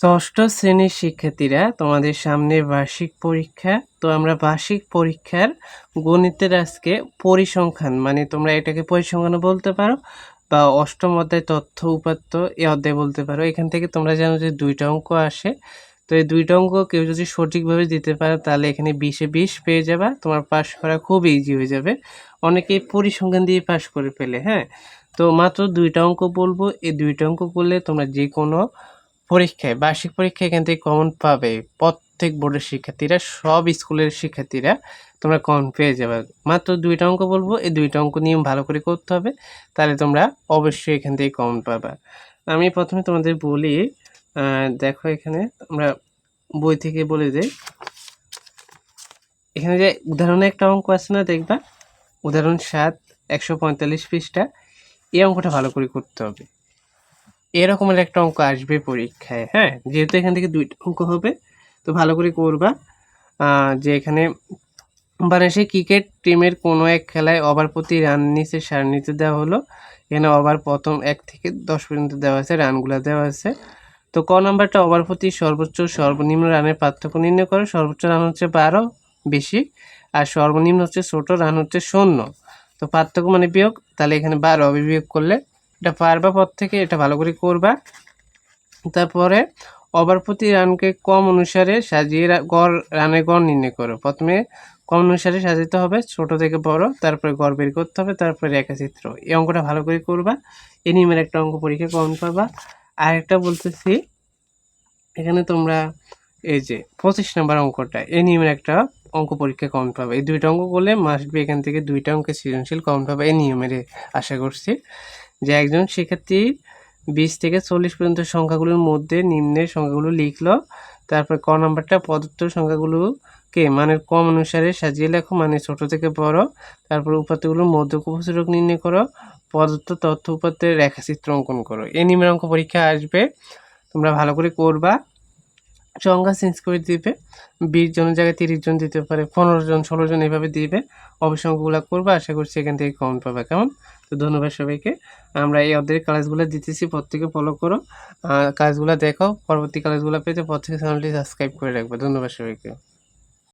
ষষ্ঠ শ্রেণির শিক্ষার্থীরা তোমাদের সামনে বার্ষিক পরীক্ষা। তো আমরা বার্ষিক পরীক্ষার গণিতের আজকে পরিসংখ্যান মানে তোমরা এটাকে পরিসংখ্যানও বলতে পারো বা অষ্টম অধ্যায় তথ্য উপাত্ত এ অধ্যায় বলতে পারো। এখান থেকে তোমরা জানো যে দুইটা অঙ্ক আসে। তো এই দুইটা অঙ্ক কেউ যদি সঠিকভাবে দিতে পারে, তাহলে এখানে বিশে বিশ পেয়ে যাবা। তোমার পাশ করা খুব ইজি হয়ে যাবে। অনেকেই পরিসংখ্যান দিয়ে পাশ করে ফেলে হ্যাঁ? তো মাত্র দুইটা অঙ্ক বলব। এই দুইটা অঙ্ক করলে তোমরা যে কোনো পরীক্ষায়, বার্ষিক পরীক্ষায় এখান থেকে কমন পাবে। প্রত্যেক বোর্ডের শিক্ষার্থীরা, সব স্কুলের শিক্ষার্থীরা তোমরা কমন পেয়ে যাবে। মাত্র দুইটা অঙ্ক বলব, এই দুইটা অঙ্ক নিয়ম ভালো করে করতে হবে, তাহলে তোমরা অবশ্যই এখান থেকে কমন পাবা। আমি প্রথমে তোমাদের বলি দেখো এখানে আমরা বই থেকে বলে দেই এখানে যে উদাহরণে একটা অঙ্ক আছে না, দেখবা? উদাহরণ সাত, একশো পঁয়তাল্লিশ পৃষ্ঠা, এই অঙ্কটা ভালো করে করতে হবে। এরকমের একটা অঙ্ক আসবে পরীক্ষায় হ্যাঁ? যেহেতু এখান থেকে দুইটা অঙ্ক হবে, তো ভালো করে করবা। যে এখানে বাংলাদেশের ক্রিকেট টিমের কোনো এক খেলায় ওভার প্রতি রান নিচে সার সারণীতে দেওয়া হলো। এখানে ওভার প্রথম এক থেকে দশ পর্যন্ত দেওয়া আছে রানগুলো দেওয়া আছে তো ক নাম্বারটা ওভার প্রতি সর্বোচ্চ সর্বনিম্ন রানের পার্থক্য নির্ণয় করো। সর্বোচ্চ রান হচ্ছে বারো, বেশি। আর সর্বনিম্ন হচ্ছে ছোট, রান হচ্ছে শূন্য। তো পার্থক্য মানে বিয়োগ, তাহলে এখানে বারো হবে বিয়োগ করলে এটা পারবা পর থেকে, এটা ভালো করে করবা। তারপরে ওভার প্রতি রানকে কম অনুসারে সাজিয়ে গড়, রানের গড় নির্ণয় করো। প্রথমে কম অনুসারে সাজাতে হবে, ছোট থেকে বড়, তারপরে গড় বের করতে হবে, তারপরে রেখাচিত্র। এই অঙ্কটা ভালো করে করবা। এই নিয়মের একটা অঙ্ক পরীক্ষা কমন পাবা। আর একটা বলতেছি, এখানে তোমরা এই যে পঁচিশ নম্বর অঙ্কটা এই নিয়মের একটা অঙ্ক পরীক্ষা কমন পাবে। এই দুইটা অঙ্ক করলে মাস্ট বি এখান থেকে দুইটা অঙ্কের সৃজনশীল কমন পাবে। এই নিয়মের, আশা করছি। যে একজন শিক্ষার্থী বিশ থেকে চল্লিশ পর্যন্ত সংখ্যাগুলোর মধ্যে নিম্নের সংখ্যাগুলো লিখল। তারপর ক নাম্বারটা প্রদত্ত সংখ্যাগুলোকে মানে কম অনুসারে সাজিয়ে লেখো মানে ছোট থেকে বড়। তারপর উপাত্তগুলোর মধ্য উপসূচক নির্ণয় করো। প্রদত্ত তথ্য উপাত্তের রেখাচিত্র অঙ্কন করো। এই নিম্নের অঙ্ক পরীক্ষা আসবে। তোমরা ভালো করে করবা। সংখ্যা চেঞ্জ করে দিবে, বিশ জনের জায়গায় তিরিশ জন দিতে পারে, পনেরো জন, ষোলো জন এভাবে দিবে, অবসংখ্যগুলো করব, আশা করছি এখান থেকে কমেন্ট পাবে, কেমন? তো ধন্যবাদ সবাইকে। আমরা এই অধ্যায়ের ক্লাসগুলো দিতেছি প্রত্যেকে ফলো করো। কাজগুলো দেখো, পরবর্তী ক্লাসগুলো পেতে প্রত্যেকে চ্যানেলটি সাবস্ক্রাইব করে রাখবে। ধন্যবাদ সবাইকে।